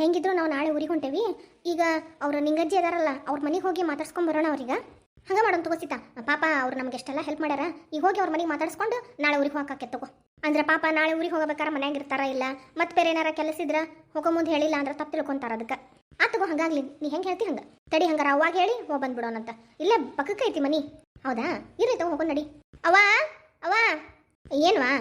ಹೆಂಗಿದ್ರು ನಾವು ನಾಳೆ ಊರಿಗೆ ಹೊಂಟೇವಿ. ಈಗ ಅವ್ರ ನಿಂಗಜ್ಜಿ ಅದಾರಲ್ಲ, ಅವ್ರ ಮನೆಗೆ ಹೋಗಿ ಮಾತಾಡ್ಸ್ಕೊಂಡ್ ಬರೋಣ ಅವ್ರಿಗೆ. ಹಂಗೆ ಮಾಡೋಣ ತಗೋಸಿತ ಸೀತಾ. ಪಾಪ ಅವ್ರು ನಮ್ಗೆ ಎಷ್ಟೆಲ್ಲ ಹೆಲ್ಪ್ ಮಾಡ್ಯಾರ, ಈಗ ಹೋಗಿ ಅವ್ರ ಮನೆಗೆ ಮಾತಾಡ್ಸ್ಕೊಂಡು ನಾಳೆ ಊರಿಗೆ ಹೋಗಕ್ಕೆ ತಗೋ. ಅಂದ್ರೆ ಪಾಪ ನಾಳೆ ಊರಿಗೆ ಹೋಗ್ಬೇಕಾರೆ ಮನ್ಯಾಗ ಇರ್ತಾರ ಇಲ್ಲ, ಮತ್ತೆ ಬೇರೆ ಏನಾರ ಕೆಲಸ ಇದ್ರ ಹೋಗೋ ಮುಂದೆ ಹೇಳಿಲ್ಲ ಅಂದ್ರೆ ತಪ್ಪು ತಿಳ್ಕೊಂತಾರ ಅದಕ್ಕೆ ಆ ತಗೋ ಹಂಗಾಗ್ಲಿ, ನೀ ಹೆಂಗೆ ಹೇಳ್ತಿ ಹಂಗ? ತಡಿ ಹಂಗಾರ ಅವಾಗ ಹೇಳಿ, ಹೋಗಿ ಬಂದ್ಬಿಡೋಣಂತ ಇಲ್ಲೇ ಪಕ್ಕಕ್ಕೆ ಐತಿ ಮನಿ. ಹೌದಾ? ಇರ್ರಿ ತಗೋ ಹೋಗೋ ನಡಿ. ಅವಾ ಅವಾ ಏನ್ವಾ?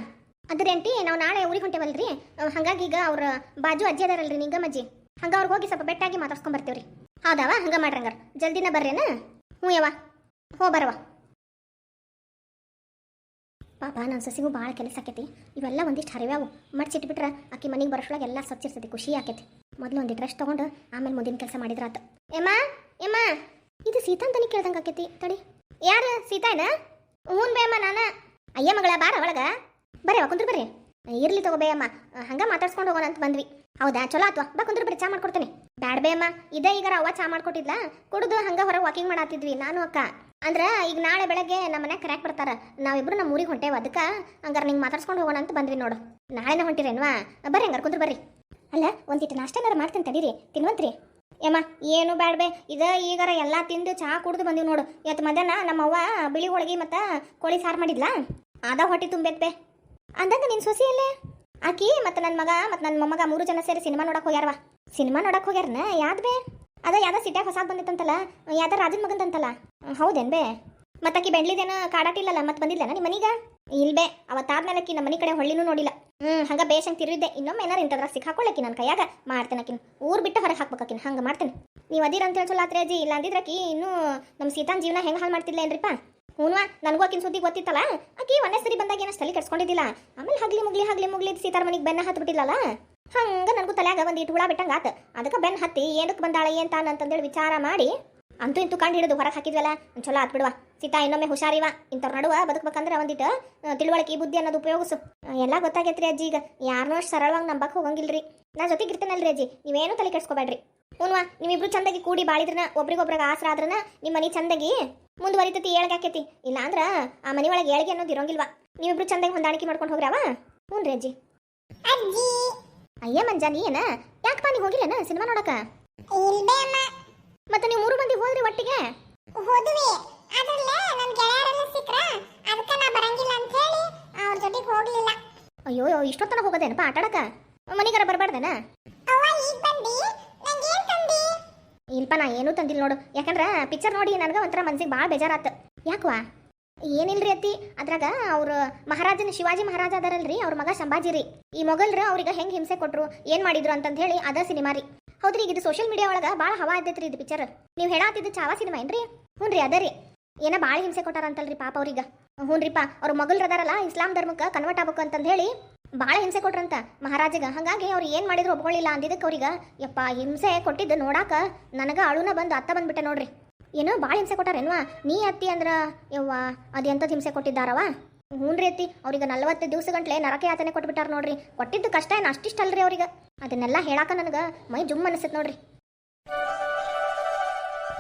ಅದ್ರ ಆಂಟಿ, ನಾವು ನಾಳೆ ಊರಿಗೆ ಹೊಂಟೇವಲ್ರಿ ಹಂಗಾಗಿ ಈಗ ಅವ್ರ ಬಾಜು ಅಜ್ಜಿ ಅದಾರಲ್ರಿ ನಿಂಗಮ್ಮಜ್ಜಿ. ಹಂಗ ಅವ್ರಿಗೆ ಹೋಗಿ ಸ್ವಲ್ಪ ಬೆಟ್ಟಾಗಿ ಮಾತಾಡ್ಸ್ಕೊಂಡ್ ಬರ್ತೀವ್ರಿ. ಹೌದವ? ಹಂಗ ಮಾಡ್ರಂಗಾರ ಜಲ್ದಿನ ಬರ್ರೇನ? ಹ್ಞೂ ಯಾವ ಹೋ ಬರವ ಪಾಪ ನನ್ನ ಸಸಿಗೂ ಭಾಳ ಕೆಲಸ ಆಕೈತಿ. ಇವೆಲ್ಲ ಒಂದಿಷ್ಟು ಹರಿವ್ಯಾವು. ಮಡ್ಸಿಟ್ಬಿಟ್ರೆ ಆಕಿ ಮನೆಗೆ ಬರೋಷ್ಟೊಳಗೆ ಎಲ್ಲ ಸ್ವಚ್ಛ ಇರ್ತೈತಿ, ಖುಷಿ ಆಕೈತಿ. ಮೊದಲು ಒಂದು ರೆಸ್ಟ್ ತೊಗೊಂಡು ಆಮೇಲೆ ಮುಂದಿನ ಕೆಲಸ ಮಾಡಿದ್ರಾತು ಯಮ್ಮ ಯಮ್ಮ ಇದು ಸೀತಾ ಅಂತಾನೆ ಕೇಳ್ದಂಗೆ ಆಕೈತಿ. ತಡಿ. ಯಾರು? ಸೀತಾನ ಹ್ಞೂ ಬೇಮ್ಮ ನಾನು. ಅಯ್ಯ ಮಗಳ, ಬಾರ ಒಳಗ. ಬರ್ರಿ ಕುಂದ್ರ ಬರ್ರಿ. ಇರ್ಲಿ ತಗೋ ಬೇಯಮ್ಮ. ಹಂಗ ಮಾತಾಡ್ಸ್ಕೊಂಡು ಹೋಗೋಣ ಅಂತ ಬಂದ್ವಿ. ಹೌದಾ? ಚಲೋ ಆತ್ವಾ ಬಾ ಕುಂದ್ರ ಬರ್ರಿ ಚಾ ಮಾಡ್ಕೊಡ್ತೇನೆ. ಬ್ಯಾಡ್ಬೇ ಬೇಯಮ್ಮ, ಇದೇ ಈಗ ಅವ್ವ ಚಾ ಮಾಡ್ಕೊಟ್ಟಿದ್ಲ. ಕುಡಿದು ಹಂಗ ಹೊರಗೆ ವಾಕಿಂಗ್ ಮಾಡಾತಿದ್ವಿ ನಾನು, ಅಕ್ಕ. ಅಂದ್ರೆ ಈಗ ನಾಳೆ ಬೆಳಗ್ಗೆ ನಮ್ಮ ಮನ್ಯಾಗ ಕರ್ಯಾಕ್ ಬರ್ತಾರ. ನಾವಿಬ್ರು ನಮ್ಮ ಊರಿಗೆ ಹೊಂಟೇವ, ಅದಕ್ಕೆ ಹಂಗಾರೆ ನಿಂಗೆ ಮಾತಾಡ್ಸ್ಕೊಂಡು ಹೋಗೋಣ ಅಂತ ಬಂದ್ವಿ ನೋಡು. ನಾಳೆನೇ ಹೊಂಟಿರೇನ್ವಾ? ಬರ್ರಿ ಹಂಗಾರ, ಕುಂದ್ರ ಬರ್ರಿ. ಅಲ್ಲ ಒಂದಿಟ್ಟು ನಾಷ್ಟನಾರ ಮಾಡ್ತೇನೆ ತಡೀರಿ. ತಿನ್ವಂತ್ರಿ. ಏಮ್ಮ ಏನು ಬ್ಯಾಡ್ಬೆ ಬೇ, ಇದ ಈಗಾರ ಎಲ್ಲ ತಿಂದು ಚಹಾ ಕುಡ್ದು ಬಂದಿವಿ ನೋಡು. ಇವತ್ತು ಮಧ್ಯಾಹ್ನ ನಮ್ಮವ್ವ ಬಿಳಿ ಹೋಳಿಗೆ ಮತ್ತು ಕೋಳಿ ಸಾರು ಮಾಡಿದ್ಲಾ? ಅದ ಹೊಟ್ಟೆ ತುಂಬೈತ್ ಬೇ. ಅಂದಂಗ ನಿನ್ ಸೊಸಿಯಲ್ಲೇ ಆಕಿ ಮತ್ತು ನನ್ನ ಮಗ ಮತ್ತು ನನ್ನ ಮೊಮ್ಮಗ ಮೂರು ಜನ ಸೇರಿ ಸಿನಿಮಾ ನೋಡಕ್ ಹೋಗ್ಯಾರವ? ಸಿನಿಮಾ ನೋಡಕ್ ಹೋಗ್ಯಾರನ? ಯಾವ್ದು ಬೇ? ಅದ ಯಾವ ಸಿಟ್ಯಾಗ ಹೊಸಾದ್ ಬಂದಿತ್ತಂತಲ್ಲ? ಯಾವ್ದ ರಾಜನ್ ಮಗಂದಂತಲ್ಲ? ಹೌದೇನ್ ಬೇ? ಮತ್ತಾಕಿ ಬೆಂಡ್ಲಿದೇನ ಕಾಡಾಟಿಲ್ಲಲ್ಲ ಮತ್ತೆ ಬಂದಿಲ್ಲನ ನಿಮ್ಮ ಮನೀಗ? ಇಲ್ಬೇ ಅವತ್ತಾದ್ಮೇಲಕ್ಕಿ ನಮ್ಮ ಮನೆ ಕಡೆ ಹೊಳ್ಳಿನೂ ನೋಡಿಲ್ಲ. ಹ್ಮ್, ಹಂಗ ಬೇಷಂಗ್ ತಿರುವಿದ್ದೆ ಇನ್ನೊಮ್ಮೆ ಏನಾರ ಇಂಥದ್ರ ಸಿಕ್ಕಾಕೊಳ್ಳಿ ನನ್ನ ಕೈಯಾಗ ಮಾಡ್ತೇನೆ ಆಕಿನ. ಊರ್ ಬಿಟ್ಟು ಹೊರಗೆ ಹಾಕ್ಬೇಕಿನ್ ಹಂಗ ಮಾಡ್ತೇನೆ. ನೀವು ಅದಿರ ಅಂತ ಹೇಳಿ ಚಲೋ ಅಜ್ಜಿ. ಇಲ್ಲ ಅಂದಿದ್ರಕಿ ಇನ್ನೂ ನಮ್ಮ ಸೀತಾನ್ ಜೀವನ ಹೆಂಗ್ ಹಾಳು ಮಾಡ್ತಿಲ್ಲ ಹ್ಞೂನ್ವಾ ನನಗೂ ಆಕಿನ ಸುದ್ದಿ ಗೊತ್ತಿತ್ತಲ್ಲ? ಆಕಿ ಒಂದೇ ಸರಿ ಬಂದಾಗ ಏನಷ್ಟು ತಲೆ ಕೆಡ್ಸ್ಕೊಂಡಿದ್ದಿಲ್ಲ ಆಮೇಲೆ ಹಗ್ಲಿ ಮುಗ್ಲಿ ಹಗ್ಲಿ ಮುಗ್ಲಿ ಸೀತಾರ ಮನಿಗೆ ಬೆನ್ನ ಹತ್ಬಿಟ್ಟಿಲ್ಲಲ್ಲ ಹಂಗೆ ನನಗೂ ತಲೆಯಾಗ ಇಟ್ಟು ಹುಳ ಬಿಟ್ಟಂಗ ಆತ. ಅದಕ್ಕೆ ಬೆನ್ನ ಹತ್ತಿ ಏನಕ್ಕೆ ಬಂದಾಳ, ಏನು ತಾನ ಅಂತಂದೇಳಿ ವಿಚಾರ ಮಾಡಿ ಅಂತೂ ಇಂತೂ ಕಂಡು ಹಿಡಿದು ಹೊರಗೆ ಹಾಕಿದ್ವಲ್ಲ? ಒಂದ್ ಚಲೋ ಆತ್ ಬಿಡುವ. ಸೀತಾ, ಇನ್ನೊಮ್ಮೆ ಹುಷಾರಿವ? ಇಂಥವ್ರ ನಡುವ ಬದುಕಬೇಕಂದ್ರೆ ಒಂದಿಟ್ಟು ತಿಳುವಳಿಕೆ, ಬುದ್ಧಿ ಅನ್ನೋದು ಉಪಯೋಗಿಸು. ಎಲ್ಲ ಗೊತ್ತಾಗೈತ್ರಿ ಅಜ್ಜಿ ಈಗ. ಯಾರನ್ನೂ ಅಷ್ಟು ಸರಳವಾಗಿ ನಂಬಕ್ಕೆ ಹೋಗಂಗಿಲ್ರಿ. ನಾ ಜೊತೆಗೆ ಇರ್ತೇನಲ್ರಿ ಅಜ್ಜಿ. ನೀವೇನು ತಲೆ ಕೆಡ್ಸ್ಕೊಬೇಡ್ರಿ. ಹ್ಞೂನ್ವಾ ನೀವಿಬ್ರು ಚಂದಾಗಿ ಕೂಡಿ ಬಾಳಿದ್ರನ, ಒಬ್ರಿಗೊಬ್ರಿಗೆ ಆಸರ ಆದ್ರನ ನಿಮ್ಮ ಮನೆ ಚಂದಾಗಿ ಮುಂದುವರಿತತಿ ಏಳ್ಗೆ ಇಲ್ಲ ಅಂದ್ರ ಆ ಮನೆ ಒಳಗೆ ಏಳ್ಗೆ ಅನ್ನೋದು ಇರೋಂಗಿಲ್ವಾ? ನೀವಿಬ್ರು ಚಂದಾಗಿ ಹೊಂದಾಣಿಕೆ ಮಾಡ್ಕೊಂಡು ಹೋಗ್ರವ? ಹ್ಞೂ ರೀ ಅಜ್ಜಿ. ಅಜ್ಜಿ. ಅಯ್ಯ ಮಂಜ ನೀ ಏನ? ಯಾಕಪ್ಪ ನೀವು ಹೋಗಿಲ್ಲೇನ ಸಿನಿಮಾ ನೋಡಕ? ಮತ್ತೆ ನೀವು ಮೂರು ಮಂದಿ ಹೋದ್ರಿ ಒಟ್ಟಿಗೆ? ಹೋದ್ವಿ. ಅದ್ರಲ್ಲೇ ನನ್ ಗೆಳೆಯರೆಲ್ಲ ಸಿಕ್ರ. ಅದಕ್ಕ ನಾ ಬರಂಗಿಲ್ಲ ಅಂತ ಹೇಳಿ ಅವ್ರ ಜೊತೆಗೆ ಹೋಗ್ಲಿಲ್ಲ. ಅಯ್ಯೋ ಇಷ್ಟೊತ್ತನ ಹೋಗೋದೇನಪ್ಪ ಆಟಾಡಕ? ಮನಿಗಾರ ಬರಬಾರ್ದೇನ? ಅವ್ವ ಈಗ ಬಂದಿ ಇಲ್ಪ ನಾ ಏನೂ ತಂದಿಲ್ಲ ನೋಡು. ಯಾಕಂದ್ರೆ ಪಿಕ್ಚರ್ ನೋಡಿ ನನಗೆ ಒಂಥರ ಮನ್ಸಿಗೆ ಭಾಳ ಬೇಜಾರಾತ. ಯಾಕವಾ? ಏನಿಲ್ರಿ ಅತ್ತಿ? ಅದ್ರಾಗ ಅವ್ರ ಮಹಾರಾಜನ ಶಿವಾಜಿ ಮಹಾರಾಜ ಅದಾರಲ್ರಿ, ಅವ್ರ ಮಗ ಸಂಭಾಜಿ ರೀ. ಈ ಮೊಗಲ್ರು ಅವ್ರಿಗೆ ಹೆಂಗೆ ಹಿಂಸೆ ಕೊಟ್ರು, ಏನು ಮಾಡಿದ್ರು ಅಂತಂತ ಹೇಳಿ ಅದ ಸಿನಿಮಾ ರೀ. ಹೌದ್ರಿ, ಇದು ಸೋಷಿಯಲ್ ಮೀಡಿಯಾ ಒಳಗ ಭಾಳ ಹವಾ ಇದ್ದೈತ್ರಿ ಇದು ಪಿಕ್ಚರ್ ನೀವು ಹೇಳಾತಿದ್ದು ಚಾವಾ ಸಿನಿಮಾ ಏನ್ರಿ? ಹ್ಞೂ ರೀ ಅದ ರೀ. ಏನ ಭಾಳ ಹಿಂಸೆ ಕೊಟ್ಟಾರಂತಲ್ರಿ ಪಾಪ ಅವ್ರಿಗೆ. ಪಾ ಅವ್ರ ಮೊಗಲ್ರದಾರಲ್ಲ ಇಸ್ಲಾಂ ಧರ್ಮಕ್ಕೆ ಕನ್ವರ್ಟ್ ಆಗ್ಬೇಕು ಅಂತಂದು ಹೇಳಿ ಭಾಳ ಹಿಂಸೆ ಕೊಟ್ರಂತ ಮಹಾರಾಜಗ. ಹಾಗಾಗಿ ಅವ್ರು ಏನು ಮಾಡಿದ್ರು ಒಪ್ಕೊಳ್ಳಿಲ್ಲ ಅಂದಿದ್ದಕ್ಕೆ ಅವ್ರಿಗೆ, ಯಪ್ಪ, ಹಿಂಸೆ ಕೊಟ್ಟಿದ್ದು ನೋಡಾಕ ನನಗೆ ಅಳುನ ಬಂದು ಅತ್ತ ಬಂದ್ಬಿಟ್ಟೆ ನೋಡ್ರಿ. ಏನೋ ಭಾಳ ಹಿಂಸೆ ಕೊಟ್ಟಾರೇನ್ವಾ? ನೀ ಅತ್ತಿ ಅಂದ್ರ, ಯವ್ವ ಅದು ಎಂಥದ್ದು ಹಿಂಸೆ ಕೊಟ್ಟಿದ್ದಾರವ ಹ್ಞೂನ್ರಿ ಅತ್ತಿ, ಅವ್ರಿಗೆ ನಲ್ವತ್ತು ದಿವಸ ಗಂಟ್ಲೆ ನರಕ ಯಾತನೆ ಕೊಟ್ಬಿಟ್ಟಾರ ನೋಡ್ರಿ. ಕೊಟ್ಟಿದ್ದು ಕಷ್ಟ ಏನು ಅಷ್ಟಿಷ್ಟಲ್ರಿ ಅವ್ರಿಗೆ. ಅದನ್ನೆಲ್ಲ ಹೇಳಾಕ ನನಗೆ ಮೈ ಜುಮ್ ಅನಿಸುತ್ತೆ ನೋಡ್ರಿ.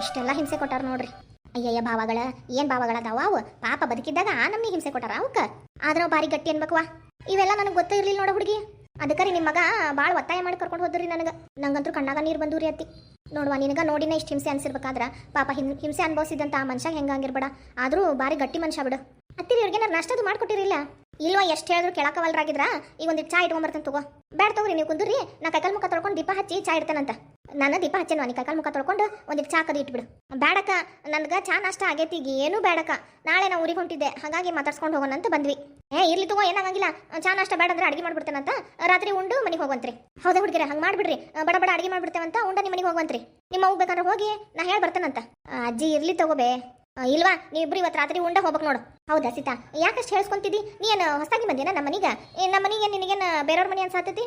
ಇಷ್ಟೆಲ್ಲ ಹಿಂಸೆ ಕೊಟ್ಟಾರ ನೋಡ್ರಿ. ಅಯ್ಯಯ್ಯ ಭಾವಗಳ, ಏನ್ ಭಾವಗಳ ಅದಾವ ಅವು? ಪಾಪ ಬದುಕಿದ್ದಾಗ ಆ ನಮಗೆ ಹಿಂಸೆ ಕೊಟ್ಟಾರ ಅವಕ್ಕ? ಆದ್ರೆ ಬಾರಿ ಭಾರಿ ಗಟ್ಟಿ ಅನ್ಬೇಕವಾ ಇವೆಲ್ಲ ನನಗೆ ಗೊತ್ತೇ ಇರ್ಲಿಲ್ಲ ನೋಡ ಹುಡುಗಿ. ಅದಕ್ಕೆ ರೀ ನಿಮ್ಮ ಮಗ ಭಾಳ ಒತ್ತಾಯ ಮಾಡಿ ಕರ್ಕೊಂಡು ಹೋದ್ರಿ ನನಗೆ. ನಂಗಂತೂ ಕಣ್ಣಾಗ ನೀರು ಬಂದೂರಿ ಅತ್ತಿ. ನೋಡುವ, ನಿನಗ ನೋಡಿನ ಇಷ್ಟು ಹಿಂಸೆ ಅನ್ಸಿರ್ಬೇಕಾದ್ರೆ ಪಾಪ ಹಿಂ- ಹಿಂಸೆ ಅನ್ಭವಿಸಿದಂತ ಆ ಮನುಷ್ಯ ಹೆಂಗ ಹಂಗಿರ್ಬೇಡ ಆದ್ರೂ ಭಾರಿ ಗಟ್ಟಿ ಮನುಷ್ಯ ಬಿಡು. ಅತ್ತಿರಿ ಇವ್ರಿಗೆ ನಾನು ನಾಷ್ಟದು ಮಾಡ್ಕೊಟ್ಟಿರಿಲ್ಲ? ಇಲ್ವಾ, ಎಷ್ಟು ಹೇಳಿದ್ರು ಕೇಳಕವಲ್ರಾಗಿದ್ರ ಈಗ ಒಂದು ಚಾ ಇಟ್ಕೊಂಬರ್ತೇನೆ ತಗೋ. ಬೇಡ ತಗೋರಿ, ನೀವು ಕುಂದ್ರಿ. ನಾ ಕೈಕಾಲ್ ಮುಖ ತೊಳ್ಕೊಂಡು ದೀಪ ಹಚ್ಚಿ ಚಾ ಇಡ್ತೇನಂತ. ನಾನು ದೀಪ ಹಚ್ಚೇನು ನೀ ಕೈಕಾಲ್ ಮುಖ ತೊಳ್ಕೊಂಡು ಒಂದಿಟ್ಟು ಚಾ ಕದಿ ಇಟ್ಬಿಡು. ಬೇಡಕ್ಕ ನನ್ಗೆ ಚಾ ನಷ್ಟ ಆಗೈತಿ ಈಗ ಏನೂ ಬೇಡಕ್ಕ ನಾಳೆ ನಾವು ಊರಿಗೆ ಹೊಂಟಿದ್ದೆ, ಹಾಗಾಗಿ ಮಾತಾಡ್ಸ್ಕೊಂಡು ಹೋಗೋಣ ಅಂತ ಬಂದ್ವಿ. ಏ, ಇರ್ಲಿ ತಗೋ, ಏನಾಗಂಗಿಲ್ಲ. ಚಾ ನಾಷ್ಟ ಬೇಡ ಅಂದ್ರೆ ಅಡಿಗೆ ಮಾಡ್ಬಿಡ್ತೇನಂತ ರಾತ್ರಿ ಉಂಡು ಮನೆಗೆ ಹೋಗುವಂತ್ರಿ. ಹೌದಾ ಹುಡುಗಿರ? ಹಂಗೆ ಮಾಡ್ಬಿಡ್ರಿ. ಬಡ ಬಡ ಅಡಿಗೆ ಮಾಡ್ಬಿಡ್ತೇವಂತ ಉಂಡ ನಿಮ್ಮ ಮನೆಗೆ ಹೋಗುವಂತ್ರಿ. ನಿಮ್ಮ ಅವ್ ಬೇಕಾದ್ರೆ ಹೋಗಿ ನಾ ಹೇಳಿ ಬರ್ತೇನಂತ ಅಜ್ಜಿ ಇರ್ಲಿ ತಗೋಬೇ ಇಲ್ವಾ? ನೀವಿಬ್ರು ಇವತ್ತು ರಾತ್ರಿ ಉಂಡ ಹೋಗ್ಬೇಕು ನೋಡು. ಹೌದಾ ಸೀತಾ? ಯಾಕಷ್ಟು ಹೇಳ್ಸ್ಕೊಂತಿದ್ದಿ? ನೀನು ಹೊಸದಾಗಿ ಬಂದೇನ ನಮ್ಮ ಮನೆಗೆ? ನಮ್ಮ ಮನೆಗೆ ನಿನಗೇನು ಬೇರೆಯವ್ರ ಮನೆ ಅನ್ಸಾತೈತಿ?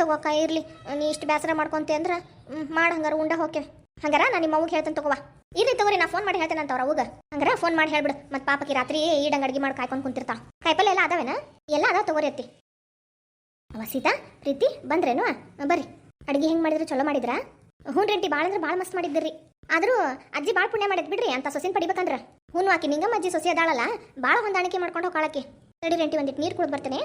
ತಗೋಕ ಇರ್ಲಿ. ನೀ ಇಷ್ಟು ಬೇಸರ ಮಾಡ್ಕೊಂತೆ ಅಂದ್ರೆ ಮಾಡ ಹಂಗಾರ ಉಂಡ ಹೋಕೆ. ಹಂಗಾರ ನಾನು ನಿಮ್ಮ ಅವ್ಗೆ ಹೇಳ್ತೇನೆ ತಗೋವಾ ಇರ್ಲಿ ತಗೋರಿ, ನಾ ಫೋನ್ ಮಾಡಿ ಹೇಳ್ತೇನೆ ಅಂತ ಅವ್ರ ಹೋಗ ಹಂಗಾರ ಫೋನ್ ಮಾಡಿ ಹೇಳ್ಬಿಡು. ಮತ್ತೆ ಪಾಪಕ್ಕೆ ರಾತ್ರಿ ಈಡಂಗ್ ಅಡಿಗೆ ಮಾಡಿ ಕಾಯ್ಕೊಂಡು ಕುಂತಿರ್ತಾ ಕಾಯಿಪಲ್ಲೆ ಎಲ್ಲ ಅದಾವೇನ? ಎಲ್ಲ ಅದಾವ ತಗೋರಿ ಅತ್ತಿ. ಅವ ಸೀತಾ, ಪ್ರೀತಿ, ಬಂದ್ರೇನು? ಬರ್ರಿ. ಅಡಿಗೆ ಹೆಂಗ್ ಮಾಡಿದ್ರು, ಚಲೋ ಮಾಡಿದ್ರಾ? ಹ್ಞೂ ರೆಂಟಿ ಭಾಳ ಅಂದ್ರೆ ಭಾಳ ಮಸ್ತ್ ಮಾಡಿದ್ರಿ ಆದ್ರೂ ಅಜ್ಜಿ ಭಾಳ ಪುಣ್ಯ ಮಾಡಿದ್ ಬಿಡ್ರಿ, ಅಂತ ಸೊಸಿನ ಪಡಿಬೇಕಂದ್ರ. ಹ್ಞೂ ಆಕಿ ನಿಂಗಮ್ಮ ಅಜ್ಜಿ ಸೊಸಿ ಅದಾಳಲ್ಲ ಭಾಳ ಹೊಂದಾಣಿಕೆ ಮಾಡ್ಕೊಂಡು ಹೋಗಾಳಕ್ಕೆ. ತಡಿ ರೆಂಟಿ ಒಂದಿಟ್ಟು ನೀರು ಕುಡಿ ಬರ್ತೇನೆ.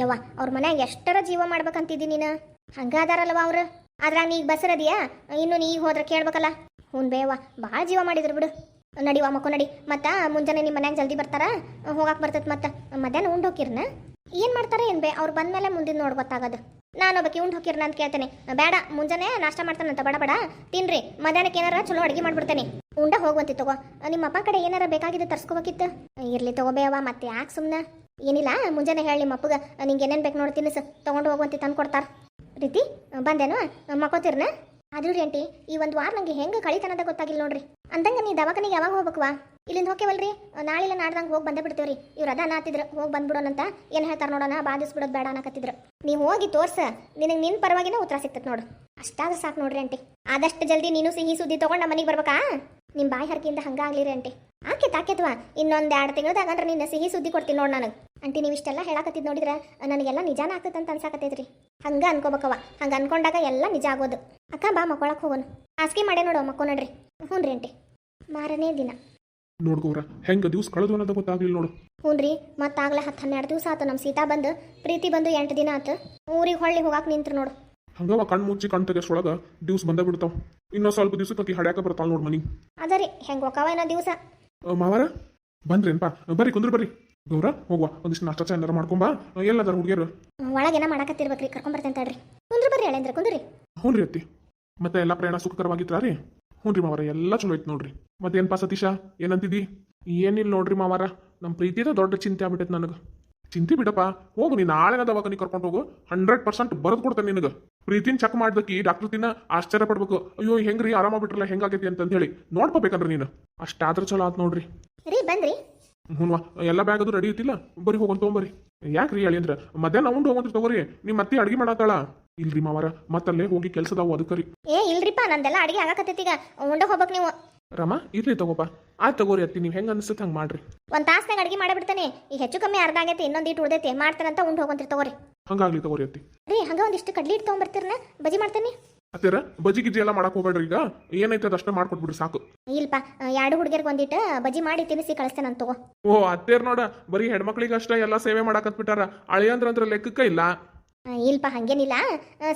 ಯವ್ವ, ಅವ್ರ ಮನ್ಯಾಗ ಎಷ್ಟರ ಜೀವ ಮಾಡ್ಬೇಕಂತಿದ್ದೀನಿ ನೀನು? ಹಂಗ ಅದಾರಲ್ವ ಅವ್ರು? ಆದ್ರಾಗ ನೀ ಬಸರದಿಯಾ? ಇನ್ನು ನೀ ಹೋದ್ರೆ ಕೇಳ್ಬೇಕಲ್ಲ. ಹ್ಞೂ ಬೇವ ಭಾಳ ಜೀವ ಮಾಡಿದ್ರು ಬಿಡು. ನಡಿವ ಮಕ್ಕೋ, ನಡಿ. ಮತ್ತು ಮುಂಜಾನೆ ನಿಮ್ಮ ಮನ್ಯಾಗ ಜಲ್ದಿ ಬರ್ತಾರ? ಹೋಗಕ್ಕೆ ಬರ್ತೈತೆ ಮತ್ತು. ಮಧ್ಯಾಹ್ನ ಉಂಡ್ ಹೋಗಿರ್ನ ಏನ್ ಮಾಡ್ತಾರ ಏನ್ ಬೇ? ಅವ್ರು ಬಂದ್ಮೇಲೆ ಮುಂದಿನ ನೋಡ್ ಗೊತ್ತಾಗೋದು. ನಾನು ಒಬ್ಬಕ್ಕೆ ಉಂಡು ಹೋಗಿರ್ನ ಅಂತ ಕೇಳ್ತೇನೆ. ಬೇಡ, ಮುಂಜಾನೆ ನಾಷ್ಟ ಮಾಡ್ತಾನಂತ ಬಡ ಬಡ ತಿನ್ರಿ, ಮಧ್ಯಾಹ್ನಕ್ಕೆ ಏನಾರ ಚಲೋ ಅಡಿಗೆ ಮಾಡ್ಬಿಡ್ತೇನೆ. ಉಂಡ ಹೋಗುವಂತಿ ತಗೋ. ನಿಮ್ಮ ಅಪ್ಪ ಕಡೆ ಏನಾರ ಬೇಕಾಗಿದ್ದು ತರ್ಸ್ಕೋಬೇಕಿತ್ತು? ಇರ್ಲಿ ತಗೋಬೇವ ಮತ್ತೆ ಯಾಕೆ ಸುಮ್ಮನೆ ಏನಿಲ್ಲ, ಮುಂಜಾನೆ ಹೇಳಿ ನಿಮ್ಮ ಅಪ್ಪಗ, ನಿಂಗೆ ಏನೇನು ಬೇಕು ನೋಡಿ ತಿನ್ನಿಸು. ತಗೊಂಡು ಹೋಗುವಂತಿ ತಂದು ಕೊಡ್ತಾರೆ ರೀತಿ ಬಂದೇನು? ಮಕ್ಕೋತಿರ್ನ? ಅದು ರೀ ಆಂಟಿ, ಈ ಒಂದು ವಾರ ನಂಗೆ ಹೆಂಗೆ ಕಳಿತನದ ಗೊತ್ತಾಗಿಲ್ಲ ನೋಡ್ರಿ. ಅಂದಂಗ ನೀ ದವಾಖಾನಿಗೆ ಯಾವಾಗ ಹೋಗ್ಬೇಕವಾ ಇಲ್ಲಿಂದ ಹೋಗ್ಯವಲ್ರಿ ನಾಳೆಲ್ಲ ನಾಡ್ದಂಗೆ ಹೋಗಿ ಬಂದೇ ಬಿಡ್ತೇವ್ರಿ. ಇವ್ರು ಅದ ಅನ್ನತ್ತಿದ್ರು ಹೋಗಿ ಬಂದ್ಬಿಡೋಣಂತ. ಏನು ಹೇಳ್ತಾರ ನೋಡೋಣ, ಬಾಧಿಸ್ಬಿಡೋದು ಬೇಡ ಅನ್ನಕತ್ತಿದ್ರು. ನೀವು ಹೋಗಿ ತೋರ್ಸ, ನಿನಗೆ ನಿನ್ನ ಪರವಾಗಿನ ಉತ್ತರ ಸಿಕ್ತತ್ ನೋಡು. ಅಷ್ಟಾದ್ರೆ ಸಾಕು ನೋಡ್ರಿ ಆಂಟಿ. ಆದಷ್ಟು ಜಲ್ದಿ ನೀನು ಸಿಹಿ ಸುದ್ದಿ ತಗೊಂಡು ನಮ್ಮ ಮನೆಗೆ ಬರ್ಬೇಕಾ? ನಿಮ್ಮ ಬಾಯಿ ಹರಕಿಂದ ಹಂಗಾಗ್ಲಿರಿ ಆಂಟಿ. ಆಕೆತ್, ಆಕೆತ್ವಾ. ಇನ್ನೊಂದು ಎರಡು ತಿಂಗಳದಾಗ ನಿನ್ನ ಸಿಹಿ ಸುದ್ದಿ ಕೊಡ್ತೀನಿ ನೋಡು ನನಗೆ. ಅಂಟಿ ನೀವು ಇಷ್ಟೆಲ್ಲ ಹೇಳಾಕತ್ತಿದ್ ನೋಡಿದ್ರೆ, ನನಗೆಲ್ಲ ನಿಜಾನ ಆಗ್ತದಂತ ಅನ್ಸಾಕತ್ತೈತ್ರಿ. ಹಂಗ ಅನ್ಕೋಬೇಕವ ಹಂಗ ಅನ್ಕೊಂಡಾಗ ಎಲ್ಲ ನಿಜ ಆಗೋದು. ಅಕ್ಕ ಬಾ ಮಕ್ಕೊಳಕ್ ಹೋಗೋನು ಹಾಸಿಗೆ ಮಾಡೇ ನೋಡು ಮಕ್ಕೋ ನೋಡ್ರಿ ಹ್ಞೂ ರೀ ಅಂಟಿ ಮಾರನೇ ದಿನ. ನೋಡ್ಕೋರ ಹೆಂಗ ದಿವ್ಸ ಕಳೆದು ಅನ್ನೋದು ಗೊತ್ತಾಗ್ಲಿಲ್ಲ ನೋಡು. ಹ್ಞೂ ರೀ ಮತ್ತಾಗ್ಲೇ ಹತ್ತು ಹನ್ನೆರಡು ದಿವಸ ಆತು ನಮ್ಮ ಸೀತಾ ಬಂದು ಪ್ರೀತಿ ಬಂದು ಎಂಟು ದಿನ ಆತು. ಊರಿಗೆ ಹೊಳ್ಳಿ ಹೋಗಾಕ್ ನಿಂತ್ರು ನೋಡು. ಹಂಗವ ಕಣ್ ಮುಚ್ಚಿ ಕಣ್ ತೆಗೆಸೊಳಗ ದಿವ್ಸ ಬಂದ ಬಿಡ್ತಾವ. ಇನ್ನೂ ಸ್ವಲ್ಪ ದಿವ್ಸಕ್ಕೆ ಹಡ್ಯಾಕ ಬರ್ತಾಳ ನೋಡ್ ಮನಿ. ಅದ ರೀ ಹೆಂಗೆ ಹೋಗಾವ ಏನೋ ದಿವಸ. ಮಾವಾರ? ಬಂದ್ರೇನ್ಪ ಬರ್ರಿ ಕುಂದ್ರ ಬರ್ರಿ. ಗೌರ ಹೋಗುವ. ಒಂದಿಷ್ಟು ನಾಷ್ಟ ಚಾ ಏನಾರ ಮಾಡ್ಕೊಂಬಾ ಎಲ್ಲದಾರ ಹುಡುಗಿಯರು. ಒಳಗೇನ ಮಾಡಕತ್ತಿರ್ಬೇಕ್ರಿ ಕರ್ಕೊಂಬರ್ತೇನೆ ತಡ್ರಿ. ಕುಂದ್ರ ಬರ್ರಿ ಹೇಳೇಂದ್ರ ಕುಂದ್ರಿ. ಹ್ಞೂ ರೀ ಅತ್ತಿ. ಮತ್ತೆ ಎಲ್ಲ ಪ್ರಯಾಣ ಸುಖಕರವಾಗಿತ್ತಾ ರೀ ಹ್ಞೂ ರೀ ಮಾವಾರ ಎಲ್ಲ ಚಲೋ ಐತ್ ನೋಡ್ರಿ. ಮತ್ತೇನಪ್ಪ ಸತೀಶ? ಏನಂತಿದಿ ಏನಿಲ್ಲ ನೋಡ್ರಿ ಮಾವಾರ ನಮ್ಮ ಪ್ರೀತಿದ ದೊಡ್ಡ ಚಿಂತೆ ಆಗ್ಬಿಟ್ಟೈತೆ ನನಗೆ. ಚಿಂತೆ ಬಿಡಪ್ಪ ಹೋಗು ನೀನು ನಾಳೆನ ದವಾಖಾನಿಗೆ ಕರ್ಕೊಂಡು ಹೋಗು ಹಂಡ್ರೆಡ್ ಪರ್ಸೆಂಟ್ ಬರೆದು ಕೊಡ್ತೇನೆ ನಿನಗೆ. ಪ್ರೀತಿನ ಚೆಕ್ ಮಾಡ್ದಕ್ಕಿ ಡಾಕ್ಟರ್ ತಿನ್ನ ಆಶ್ಚರ್ಯ ಪಡ್ಬೇಕು. ಅಯ್ಯೋ ಹೆಂಗ್ರಿ ಆರಾಮಾಗ್ಬಿಟ್ರಲ್ಲ ಹೆಂಗಾಗೈತಿ ಅಂತ ಹೇಳಿ ನೋಡ್ಕೋಬೇಕಂದ್ರೆ ನೀನು. ಅಷ್ಟಾದ್ರೆ ಚಲೋ ಆತ್ ನೋಡ್ರಿ. ರೀ ಬಂದ್ರಿ. ಹ್ಞೂ ಎಲ್ಲ ಬ್ಯಾಗ್ ಅದು ರೆಡಿ ಐತಿಲ್ಲ? ಬರೀ ಹೋಗೋಣ ತೊಗೊಂಬರಿ. ಯಾಕ್ರಿ ಹೇಳಿ ಅಂದ್ರೆ ಮಧ್ಯಾಹ್ನ ಉಂಡು ಹೋಗೋದ್ರಿ ತಗೋರಿ. ನಿಮ್ಮ ಮತ್ತೆ ಅಡಿಗೆ ಮಾಡತ್ತಾಳ ಇಲ್ರಿ ಮಾವಾರ ಮತ್ತಲ್ಲೇ ಹೋಗಿ ಕೆಲ್ಸದಾವು ಅದಕ್ಕರಿ ಏ ಇಲ್ರಿಪ್ಪ ನಂದೆಲ್ಲ ಅಡಿಗೆ ಆಗಕತ್ತೀಗ ಈಗ. ಉಂಡ ಹೋಗ್ಬೇಕು ನೀವು. ರಮ ಇರ್ಲಿ ತಗೋಪ. ಆಯ್ತು ತಗೋರಿ ಅತ್ತಿ ನೀವು ಹೆಂಗೆ ಅನ್ಸುತ್ತೆ ಹಂಗೆ ಮಾಡ್ರಿ. ಒಂದ್ ತಾಸ್ನಾಗ ಅಡಿಗೆ ಮಾಡಿಬಿಡ್ತಾನೆ. ಈಗ ಹೆಚ್ಚು ಕಮ್ಮಿ ಅರ್ಧ ಆಗೈತಿ ಇನ್ನೊಂದು ಇಟ್ಟು ಉಳ್ದೈತಿ. ಮಾಡ್ತಾರಂತ ಉಂಡು ಹೋಗಂತ್ರಿ ತಗೋರಿ. ಹಂಗಾಗ್ಲಿ ತಗೋರಿ ಅತ್ತಿ. ರೀ ಹಂಗ ಒಂದಿಷ್ಟು ಕಡ್ಲಿ ಇಟ್ಟು ತೊಗೊಂಬರ್ತೀರನ? ಬಜಿ ಮಾಡ್ತೇನೆ. ಅತ್ತೀರ ಬಜಿ ಗಿಜ್ಜಿ ಎಲ್ಲ ಮಾಡಕ್ ಹೋಗ್ಬೇಡ್ರಿ ಈಗ. ಏನೈತೆ ಅದಷ್ಟೇ ಮಾಡ್ಕೊಟ್ಬಿಡ್ರಿ ಸಾಕು. ಇಲ್ಪ ಎರಡು ಹುಡುಗಿಯರ್ಗೆ ಒಂದಿಟ್ಟು ಬಜಿ ಮಾಡಿ ತಿನ್ನಿಸಿ ಕಳಿಸ್ತೇನೆ ಅಂತ ತಗೋ. ಓ ಅತ್ತೇರ್ ನೋಡ ಬರೀ ಹೆಣ್ಮಕ್ಳಿಗೆ ಅಷ್ಟೇ ಎಲ್ಲ ಸೇವೆ ಮಾಡಾಕತ್ ಬಿಟ್ಟಾರ ಅಳಿಯಂದ್ರ ಅಂದ್ರ ಲೆಕ್ಕಕ್ಕ ಇಲ್ಲ. ಆ, ಇಲ್ಪ ಹಂಗೇನಿಲ್ಲ.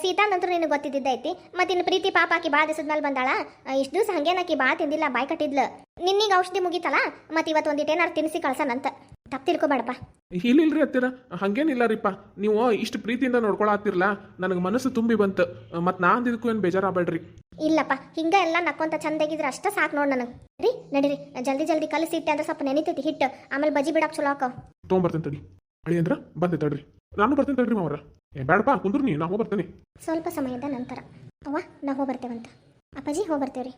ಸೀತಾಂದಂತೂ ನಿನಗೆ ಗೊತ್ತಿದ್ದೈತಿ ಮತ್ತೆ ಇನ್ನು ಪ್ರೀತಿ ಪಾಪ ಆಕಿ ಬಾ ದಿವಸದ ಮೇಲೆ ಬಂದಾಳ. ಇಷ್ಟು ದಿವಸ ಹಂಗೇನಾಕಿ ಭಾಳ ತಿಂದಿಲ್ಲ ಬಾಯ್ ಕಟ್ಟಿದ್ಲು. ನಿನ್ನಿಗೆ ಔಷಧಿ ಮುಗಿತಲ್ಲ ಮತ್ತೆ ಇವತ್ತು ಒಂದಿಟ್ಟೇನಾರು ತಿನ್ನಿಸಿ ಕಳ್ಸನಂತ. ತಪ್ಪು ತಿಳ್ಕೊಬೇಡಪ್ಪ. ಇಲ್ಲಿಲ್ರಿ ಹತ್ತಿರ ಹಂಗೇನಿಲ್ಲ ರೀಪ ನೀವು ಇಷ್ಟು ಪ್ರೀತಿಯಿಂದ ನೋಡ್ಕೊಳತ್ತಿರ್ಲ ನನಗೆ ಮನಸ್ಸು ತುಂಬಿ ಬಂತು. ಮತ್ತು ನಾ ಅಂದಿದ್ದಕ್ಕೂ ಏನು ಬೇಜಾರಾಗಬೇಡ್ರಿ. ಇಲ್ಲಪ್ಪ ಹಿಂಗೆ ಎಲ್ಲ ನಕ್ಕೊಂತ ಚಂದಾಗಿದ್ರೆ ಅಷ್ಟ ಸಾಕು ನೋಡಿ ನನಗೆ. ರೀ ನಡೀರಿ ಜಲ್ದಿ ಜಲ್ದಿ ಕಲಸಿ ಇಟ್ಟೆ ಅಂದ್ರೆ ಸ್ವಲ್ಪ ನೆನಿತೈತಿ ಹಿಟ್ಟು. ಆಮೇಲೆ ಬಜಿ ಬಿಡಕ್ಕೆ ಚಲೋ ಹಾಕೋ ತೊಗೊಂಬರ್ತೀನಿ ತಡಿ. ಅಳಿ ಅಂದ್ರ ಬಂದೆ ತಡ್ರಿ. ನಾನು ಬರ್ತೇನೆ ತಡ್ರಿ ಮಾವ್ರ. ಏ ಬೇಡಪ್ಪ ಕುಂದ್ರು ನೀ ನಾವು ಬರ್ತೇನೆ. ಸ್ವಲ್ಪ ಸಮಯದ ನಂತರ. ಅವ್ವ ನಾ ಹೋಗಿ ಬರ್ತೇವಂತ. ಅಪ್ಪಾಜಿ ಹೋಗಿ ಬರ್ತೇವ್ರಿ.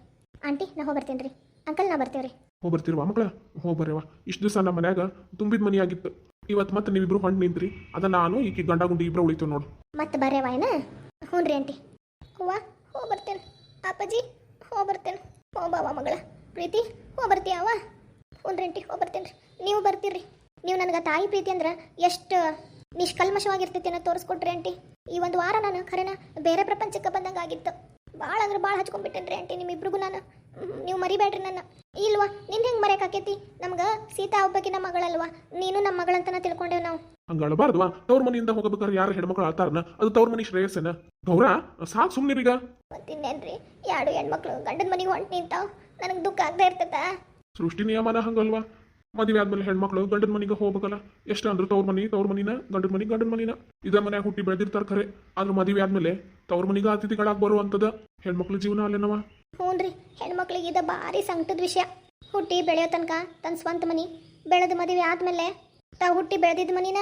ಆಂಟಿ ನಾ ಹೋಗಿ ಬರ್ತೇನೆ ರೀ ಅಂಕಲ್ ನಾ ಬರ್ತೇವ್ರಿ. ಹೋಗಿ ಬರ್ತೀರವ ಮಕ್ಕಳ ಹೋಗಿ ಬರ್ರವ ಇಷ್ಟು ದಿವಸ ನಮ್ಮ ಮನ್ಯಾಗ ತುಂಬಿದ ಮನಿ ಆಗಿತ್ತು. ಇವತ್ತು ಮತ್ತೆ ನೀವಿಬ್ರು ಹೊಂಟು ನಿಂತ್ರಿ. ಅದ ನಾನು ಈಕಿ ಗಂಡ ಗುಂಡಿ ಇಬ್ರು ಉಳಿತು ನೋಡು. ಮತ್ತೆ ಬರೇವ ಏನ? ಹ್ಞೂ ರೀ ಆಂಟಿ. ಅವ್ವ ಹೋಗಿ ಬರ್ತೇನೆ. ಅಪ್ಪಾಜಿ ಹೋಗಿ ಬರ್ತೇನೆ. ಹೋ ಬಾವ ಮಗಳ. ಪ್ರೀತಿ ಹೋಗಿ ಬರ್ತೀಯ ಅವ್ವ ಹ್ಞೂ ರೀ ಆಂಟಿ ಹೋಗಿ ಬರ್ತೇನೆ ರೀ ನೀವು ಬರ್ತೀರಿ. ನೀವು ನನಗೆ ತಾಯಿ ಪ್ರೀತಿ ಅಂದ್ರೆ ಎಷ್ಟು ನಿಷ್ಕಲ್ಮಶವಾಗಿರ್ತೈತಿ ಅನ್ನೋ ತೋರಿಸ್ಕೊಟ್ರಿ ಆಂಟಿ. ಈ ಒಂದು ವಾರ ನಾನು ಖರೇನ ಬೇರೆ ಪ್ರಪಂಚಕ್ಕೆ ಬಂದಂಗೆ ಆಗಿತ್ತು. ಭಾಳ ಅಂದ್ರೆ ಭಾಳ ಹಚ್ಕೊಂಡ್ಬಿಟ್ಟೇನ್ರಿ ಆಂಟಿ ನಿಮ್ಮಿಬ್ರಿಗೂ ನಾನು. ನೀವು ಮರಿಬೇಡ್ರಿ ನನ್ನ. ಇಲ್ವಾ ನಿನ್ನ ಹೆಂಗೆ ಮರೆಯಕ್ಕಾಕೈತಿ? ನಮ್ಗೆ ಸೀತಾ ಒಬ್ಬಕಿನ ಮಗಳಲ್ವಾ? ನೀನು ನಮ್ಮ ಮಗಳಂತನ ತಿಳ್ಕೊಂಡೇವ್ ನಾವು. ಹಂಗ ಅಳಬಾರ್ದವಾ ತವ್ರ ಮನಿಯಿಂದ ಹೋಗಬೇಕಾದ್ರೆ ಯಾರು ಹೆಣ್ಮಕ್ಳು ಆಳ್ತಾರನ? ಅದು ತವ್ರ ಮನಿ ಶ್ರೇಯಸ್ಸೇನ? ಗೌರ ಸಾಕು ಸುಮ್ಮನಿರೀಗ ಮತ್ತಿನ್ನೇನ್ರಿ ಎರಡು ಹೆಣ್ಮಕ್ಳು ಗಂಡನ ಮನೆಗೆ ಹೊಂಟು ನಿಂತಾವ್. ನನಗೆ ದುಃಖ ಆಗದೆ ಇರ್ತದ ಸೃಷ್ಟಿ ನಿಯಮನ ಹಂಗಲ್ವಾ? ಮದುವೆ ಆದ್ಮೇಲೆ ಹೆಣ್ಮಕ್ಳು ಗಂಡನ ಮನಿಗೆ ಹೋಗ್ಬೇಕಲ್ಲ? ಎಷ್ಟು ಅಂದ್ರೆ ತವ್ರ ಮನಿ, ತವ್ರ ಮನಿನ, ಗಂಡನ ಮನಿ, ಗಂಡನ ಮನಿನ. ಇದ ಮನ್ಯಾಗ ಹುಟ್ಟಿ ಬೆಳೆದಿರ್ತಾರೆ ಖರೆ. ಆದ್ರೆ ಮದುವೆ ಆದ್ಮೇಲೆ ತವ್ರ ಮನಿಗ ಅತಿಥಿಗಳಾಗಿ ಬರುವಂತದ ಹೆಣ್ಮಕ್ಳ ಜೀವನ ಅಲ್ಲೇನವ? ಹ್ಞೂನ್ರಿ ಹೆಣ್ಮಕ್ಳಿಗೆ ಇದ ಭಾರಿ ಸಂಕಟದ ವಿಷಯ. ಹುಟ್ಟಿ ಬೆಳೆಯೋ ತನಕ ತನ್ನ ಸ್ವಂತ ಮನಿ, ಬೆಳೆದ ಮದುವೆ ಆದ್ಮೇಲೆ ತಾವು ಹುಟ್ಟಿ ಬೆಳೆದಿದ್ದ ಮನಿನ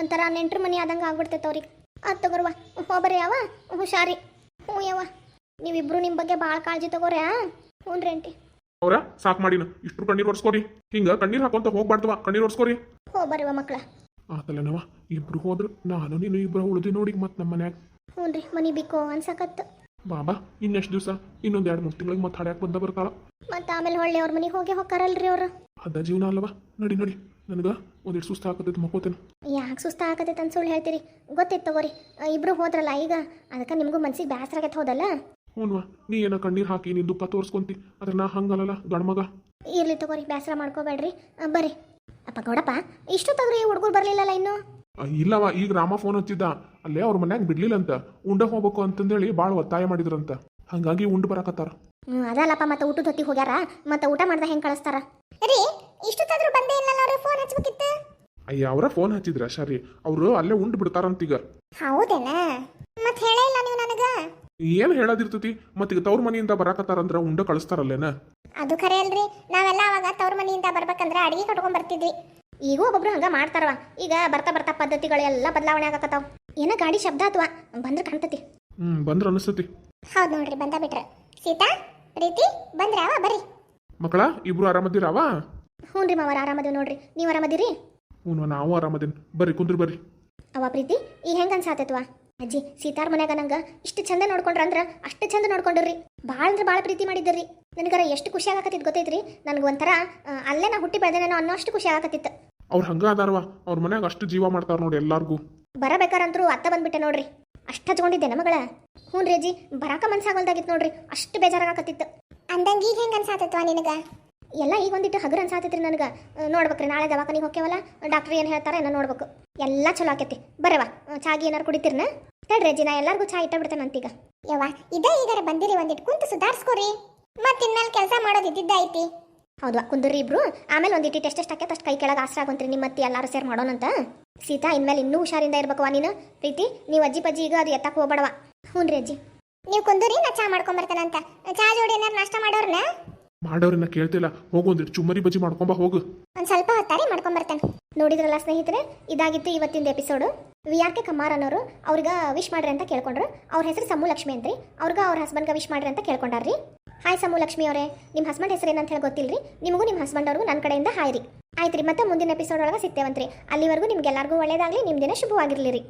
ಒಂಥರ ನೆಂಟ್ರ ಮನಿ ಆದಂಗೆ ಆಗ್ಬಿಡ್ತೈತೆ ಅವ್ರಿಗೆ. ಅದು ತಗೋರ್ವ ಹೋಬರಿ ಯಾವ ಹುಷಾರಿ. ಹ್ಞೂ ಯಾವ ನೀವಿಬ್ರು ನಿಮ್ಮ ಬಗ್ಗೆ ಭಾಳ ಕಾಳಜಿ ತಗೋರ್ಯಾ? ಹ್ಞೂ ರೀ ಆಂಟಿ. ಅವ್ರ ಸಾಕ್ ಮಾಡಿನ ಇಷ್ಟು ಕಣ್ಣೀರ್ ಒರ್ಸ್ಕೊರಿ. ಹಿಂಗ ಕಣ್ಣೀರ್ ಹಾಕೊಂತ ಹೋಗ್ಬಾರ್ದವ. ಕಣ್ಣೀರ್ ಒರ್ಸ್ಕೋರಿ. ಹೋಬರಿವ ಮಕ್ಳ. ಆತಲ್ಲನವ ಇಬ್ರು ಹೋದ್ರು. ನಾನು ನೀನು ಇಬ್ರು ಉಳಿದು ನೋಡಿ ಮತ್ ನಮ್ಮ ಮನ್ಯಾಗ. ಹ್ಞೂ ರೀ ಮನಿ ಬಿಕ್ಕೋ ಅನ್ಸಕತ್ತು. ಬಾಬಾ ಇನ್ನೆಷ್ಟು ದಿವಸ? ಇನ್ನೊಂದು ಎರಡು ಮೂರು ತಿಂಗಳಿಗೆ ಮತ್ತೆ ಹಾಡ್ಯಾಕ ಬಂದ ಬರ್ತಾಳ. ಮತ್ತು ಆಮೇಲೆ ಹೊಳ್ಳಿ ಅವ್ರ ಮನೆಗೆ ಹೋಗಿ ಹೋಗ್ತಾರಲ್ರಿ ಅವರು. ಅದ ಜೀವನ ಅಲ್ವಾ? ನಡಿ ನಡಿ. ನನಗೆ ಒಂದಿಷ್ಟು ಸುಸ್ತ ಹಾಕತೈತಿ ಮಕ್ಕೋತೇನೆ. ಯಾಕೆ ಸುಸ್ತ ಆಗತೈತೆ ಅಂತ ಸುಳ್ಳು ಹೇಳ್ತೀರಿ. ಗೊತ್ತಿತ್ತು ತಗೋರಿ. ಇಬ್ರು ಹೋದ್ರಲ್ಲ ಈಗ. ಅದಕ್ಕೆ ನಿಮಗೂ ಮನ್ಸಿಗೆ ಬೇಸರ ಆಗತ್ತೆ ಹೋದಲ್ಲ? ಹ್ಞೂನ್ವಾ ನೀ ಏನೋ ಕಣ್ಣೀರ್ ಹಾಕಿ ನೀನು ದುಃಖ ತೋರಿಸ್ಕೊಂತಿ ಆದ್ರೆ ನಾ ದೊಡ್ಡ ಗಂಡ್ಮಗ ಇರ್ಲಿ ತಗೋರಿ ಬೇಸರ ಮಾಡ್ಕೋಬೇಡ್ರಿ. ಬರ್ರಿ. ಅಪ್ಪ ಗೌಡಪ್ಪ ಇಷ್ಟೊತ್ತಾದ್ರೂ ಈ ಹುಡುಗರು ಬರಲಿಲ್ಲಲ್ಲ ಇನ್ನು? ಇಲ್ಲವಾ ಈಗ ರಾಮ ಫೋನ್ ಹಚ್ಚಿದ್ದ. ಅಲ್ಲೇ ಅವ್ರ ಮನ್ಯಾಗ ಬಿಡ್ಲಿಲ್ಲ ಅಂತ ಉಂಡ ಹೋಗ್ಬೇಕು ಅಂತಂದೇಳಿ ಭಾಳ ಒತ್ತಾಯ ಮಾಡಿದ್ರಂತ. ಹಂಗಾಗಿ ಉಂಡು ಬರಾಕತ್ತಾರ. ಹ್ಞೂ ಅದಲ್ಲಪ್ಪ ಮತ್ತೆ ಊಟದ ಹೊತ್ತಿಗೆ ಹೋಗ್ಯಾರ? ಮತ್ತೆ ಊಟ ಮಾಡ್ದ ಹೆಂಗೆ ಕಳಿಸ್ತಾರ? ರೀ ಇಷ್ಟೊತ್ತಾದ್ರೂ ಬಂದೇ ಇಲ್ಲ ಅವ್ರಿಗೆ ಫೋನ್ ಹಚ್ಬೇಕಿತ್ತು? ಅಯ್ಯ ಅವರ ಫೋನ್ ಹಚ್ಚಿದ್ರ ಸರಿ ಅವರು ಅಲ್ಲೇ ಉಂಡು ಬಿಡ್ತಾರಂತೀಗ ಹೌದೇನಾ? ಮತ್ ಹೇಳೇ ಇಲ್ಲ ನೀವು ನನಗ? ಏನ್ ಹೇಳೋದಿರ್ತತಿ? ಮತ್ತೀಗ ತವ್ರ ಮನೆಯಿಂದ ಬರಾಕತ್ತಾರಂದ್ರ ಉಂಡ ಕಳಿಸ್ತಾರಲ್ಲೇನ? ಅದು ಖರೆ ಅಲ್ರಿ. ನಾವೆಲ್ಲ ಅವಾಗ ತವ್ರ ಮನೆಯಿಂದ ಬರ್ಬೇಕಂದ್ರೆ ಅಡಿಗೆ ಕಟ್ಕೊಂಡ್ ಬರ್ತಿದ್ವಿ. ಈಗ ಒಬ್ಬೊಬ್ರು ಹಂಗ ಮಾಡ್ತಾರವ. ಈಗ ಬರ್ತಾ ಬರ್ತಾ ಪದ್ಧತಿಗಳೆಲ್ಲ ಬದಲಾವಣೆ ಆಗಕತ್ತಾವ. ಏನ ಗಾಡಿ ಶಬ್ದ ಅಥವಾ ಬಂದ್ರೆ ಕಾಣ್ತತಿ. ಹ್ಮ್ ಬಂದ್ರ ಅನಿಸ್ತತಿ. ಹೌದ್ ನೋಡ್ರಿ ಬಂದ ಬಿಟ್ರ. ಸೀತಾ ಪ್ರೀತಿ ಬಂದ್ರಾವ ಬರ್ರಿ. ಮಕ್ಕಳ ಇಬ್ರು ಆರಾಮದಿರಾವ? ಹ್ಞೂ ರೀ ಮಾವರ ಆರಾಮದೇವ್ ನೋಡ್ರಿ. ನೀವು ಆರಾಮದಿರಿ? ಹ್ಞೂ ನಾವು ಆರಾಮದೇನ್. ಬರ್ರಿ ಕುಂದ್ರಿ ಬರ್ರಿ. ಅವ ಪ್ರೀತಿ ಈ ಹೆಂಗ ಅನ್ಸಾತೈತ್ವ? ಅಜ್ಜಿ ಸೀತಾರ್ ಮನ್ಯಾಗ ನಂಗೆ ಇಷ್ಟು ಚಂದ ನೋಡ್ಕೊಂಡ್ರ ಅಂದ್ರೆ ಅಷ್ಟು ಚಂದ ನೋಡ್ಕೊಂಡ್ರಿ ಭಾಳ ಅಂದ್ರೆ ಭಾಳ ಪ್ರೀತಿ ಮಾಡಿದ್ರಿ ನನಗರ ಎಷ್ಟು ಖುಷಿ ಆಗಾಕತ್ತಿತ್ತು ಗೊತ್ತೈತ್ರಿ. ನನಗೆ ಒಂಥರ ಅಲ್ಲೇ ನಾ ಹುಟ್ಟಿ ಬೆಳೆದೇನೋ ಅನ್ನೋ ಅಷ್ಟು ಖುಷಿ ಆಗಕತ್ತಿತ್ತು ಅವ್ರು ಹಂಗ ಅದಾರವ. ಅವ್ರ ಮನ್ಯಾಗ ಅಷ್ಟು ಜೀವ ಮಾಡ್ತಾರ ನೋಡಿ ಎಲ್ಲಾರ್ಗೂ. ಬರಬೇಕಾರಂತರೂ ಅತ್ತ ಬಂದ್ಬಿಟ್ಟೆ ನೋಡ್ರಿ. ಅಷ್ಟು ಹಚ್ಕೊಂಡಿದ್ದೆ ಮಗಳ ಹ್ಞೂ ರೀ ಅಜ್ಜಿ ಬರಾಕ ಮನ್ಸಾಗಲ್ದಾಗಿತ್ತು ನೋಡ್ರಿ. ಅಷ್ಟು ಬೇಜಾರಾಗಕತ್ತಿತ್ತು. ಅಂದಂಗ ಈಗ ಹೆಂಗ ಅನ್ಸಾತತ್ವ ನಿನಗ? ಎಲ್ಲ ಈಗ ಒಂದಿಟ್ಟು ಹಗುರ ಅನ್ಸಾತೈತ್ರಿ ನನಗೆ. ನೋಡ್ಬೇಕ್ರಿ ನಾಳೆ ದವಾಖಾನಿಗೆ ಹೋಗ್ಯವಲ್ಲ ಡಾಕ್ಟರ್ ಏನು ಹೇಳ್ತಾರೆ ಏನೋ ನೋಡ್ಬೇಕು. ಎಲ್ಲ ಚಲೋ ಆಕೈತಿ. ಬರವ ಚಾಗಿ ಏನಾರು ಕುಡಿತೀರ್ನ? ತಡ್ರಿ ಅಜ್ಜಿ ನಾ ಎಲ್ಲರಿಗೂ ಚಾ ಇಟ್ಟ ಬಿಡ್ತೇನೆ ಅಂತೀಗ. ಯವ್ವ ಇದೇ ಈಗಾರ ಬಂದಿರಿ ಒಂದಿಟ್ಟು ಕುಂತು ಸುಧಾರಿಸ್ಕೋರಿ. ಮತ್ತೆ ಇನ್ಮೇಲೆ ಕೆಲಸ ಮಾಡೋದು ಇದ್ದಿದ್ದೈತಿ ಹೌದು ಕುಂದ್ರಿ ಇಬ್ರು. ಆಮೇಲೆ ಒಂದಿಟ್ಟು ಟೆಸ್ಟ್ ಎಷ್ಟು ಆಕೈತೆ ಅಷ್ಟು ಕೈ ಕೆಳಗೆ ಆಸರ ಆಗೊಂತ್ರಿ ನಿಮ್ಮ ಮತ್ತೆ ಎಲ್ಲರೂ ಸೇರಿ ಮಾಡೋಣಂತ. ಸೀತಾ ಇನ್ಮೇಲೆ ಇನ್ನೂ ಹುಷಾರಿಂದ ಇರ್ಬೇಕವ ನೀನು. ಪ್ರೀತಿ ನೀವು ಅಜ್ಜಿ ಪಜ್ಜಿ ಈಗ ಅದು ಎತ್ತಕ್ಕೆ ಹೋಗ್ಬೇಡವ ಹ್ಞೂ ರೀ ಅಜ್ಜಿ. ನೀವು ಕುಂದೂರಿ ನಾ ಚಾ ಮಾಡ್ಕೊಂಡ್ ಬರ್ತಾನಂತ ಚಾ ಜೋಡಿ ಏನಾರು ನಾಷ್ಟ ಮಾಡೋರ್ನ? ಮಾಡೋರಿನ್ನ ಕೇಳ್ತಿಲ್ಲ ಹೋಗು ಒಂದಿಟ್ಟು ಚುಮ್ಮರಿ ಬಜ್ಜಿ ಮಾಡ್ಕೊಂಬ, ಹೋಗು. ಒಂದ್ ಸ್ವಲ್ಪ ಹೊತ್ತಾರಿ ಮಾಡ್ಕೊಂಡ್ ಬರ್ತೇನೆ ನೋಡಿದ್ರಲ್ಲ ಸ್ನೇಹಿತರೆ, ಇದಾಗಿತ್ತು ಇವತ್ತಿನ episode V R K Kammar ಅನ್ನೋರು ಅವ್ರಿಗೆ ವಿಶ್ ಮಾಡ್ರಿ ಅಂತ ಕೇಳ್ಕೊಂಡ್ರು. ಅವ್ರ ಹೆಸರು ಸಮೂ ಲಕ್ಷ್ಮಿ ಅಂತ್ರಿ. ಅವ್ರಿಗೆ ಅವ್ರ ಹಸ್ಬೆಂಡ್ಗೆ ವಿಶ್ ಮಾಡ್ರಿ ಅಂತ ಕೇಳ್ಕೊಂಡಾರ್ರಿ. ಹಾಯ್ ಸಮೂ ಲಕ್ಷ್ಮಿ ಅವರೇ ನಿಮ್ಮ ಹಸ್ಬೆಂಡ್ ಹೆಸರು ಏನಂತ ಹೇಳಿ ಗೊತ್ತಿಲ್ರಿ? ನಿಮಗೂ ನಿಮ್ಮ ಹಸ್ಬೆಂಡ್ ಅವ್ರಿಗೂ ನನ್ನ ಕಡೆಯಿಂದ ಹಾಯ್ ರೀ. ಆಯ್ತು ರೀ ಮತ್ತೆ ಮುಂದಿನ ಎಪಿಸೋಡ್ ಒಳಗೆ ಸಿಗ್ತೇವಂತ್ರಿ. ಅಲ್ಲಿವರೆಗೂ ನಿಮ್ಗೆಲ್ಲರಿಗೂ ಒಳ್ಳೇದಾಗಲಿ ನಿಮ್ಮ ದಿನ ಶುಭವಾಗಿರ್ಲಿ ರೀ